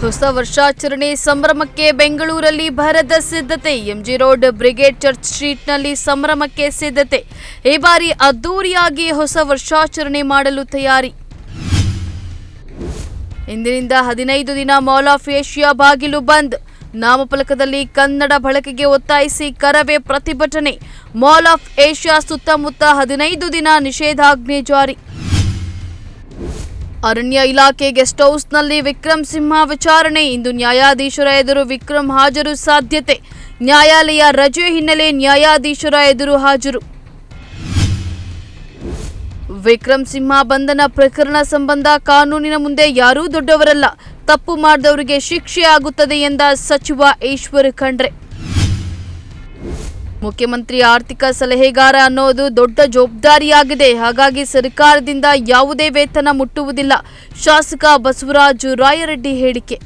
ಹೊಸ ವರ್ಷಾಚರಣೆ ಸಂಭ್ರಮಕ್ಕೆ ಬೆಂಗಳೂರಲ್ಲಿ ಭರದ ಸಿದ್ಧತೆ. ಎಂಜಿ ರೋಡ್ ಬ್ರಿಗೇಡ್ ಚರ್ಚ್ ಸ್ಟ್ರೀಟ್ನಲ್ಲಿ ಸಂಭ್ರಮಕ್ಕೆ ಸಿದ್ಧತೆ. ಈ ಬಾರಿ ಅದ್ದೂರಿಯಾಗಿ ಹೊಸ ವರ್ಷಾಚರಣೆ ಮಾಡಲು ತಯಾರಿ. ಇಂದಿನಿಂದ ಹದಿನೈದು ದಿನ ಮಾಲ್ ಆಫ್ ಏಷ್ಯಾ ಬಾಗಿಲು ಬಂದ್. ನಾಮಫಲಕದಲ್ಲಿ ಕನ್ನಡ ಬಳಕೆಗೆ ಒತ್ತಾಯಿಸಿ ಕರವೇ ಪ್ರತಿಭಟನೆ. ಮಾಲ್ ಆಫ್ ಏಷ್ಯಾ ಸುತ್ತಮುತ್ತ ಹದಿನೈದು ದಿನ ನಿಷೇಧಾಜ್ಞೆ ಜಾರಿ. ಅರಣ್ಯ ಇಲಾಖೆ ಗೆಸ್ಟ್ ಹೌಸ್ನಲ್ಲಿ ವಿಕ್ರಮ್ ಸಿಂಹ ವಿಚಾರಣೆ. ಇಂದು ನ್ಯಾಯಾಧೀಶರ ಎದುರು ವಿಕ್ರಮ್ ಹಾಜರು ಸಾಧ್ಯತೆ. ನ್ಯಾಯಾಲಯ ರಜೆ ಹಿನ್ನೆಲೆ ನ್ಯಾಯಾಧೀಶರ ಎದುರು ಹಾಜರು. ವಿಕ್ರಮ್ ಸಿಂಹ ಬಂಧನ ಪ್ರಕರಣ ಸಂಬಂಧ ಕಾನೂನಿನ ಮುಂದೆ ಯಾರೂ ದೊಡ್ಡವರಲ್ಲ. ತಪ್ಪು ಮಾಡಿದವರಿಗೆ ಶಿಕ್ಷೆ ಆಗುತ್ತದೆ ಎಂದ ಸಚಿವ ಈಶ್ವರ್ ಖಂಡ್ರೆ. ಮುಖ್ಯಮಂತ್ರಿ ಆರ್ಥಿಕ ಸಲಹೆಗಾರ ಅನ್ನೋದು ದೊಡ್ಡ ಜವಾಬ್ದಾರಿಯಾಗಿದೆ. ಹಾಗಾಗಿ ಸರ್ಕಾರದಿಂದ ಯಾವುದೇ ವೇತನ ಮುಟ್ಟುವುದಿಲ್ಲ. ಶಾಸಕ ಬಸವರಾಜು ರಾಯರೆಡ್ಡಿ ಹೇಳಿಕೆ.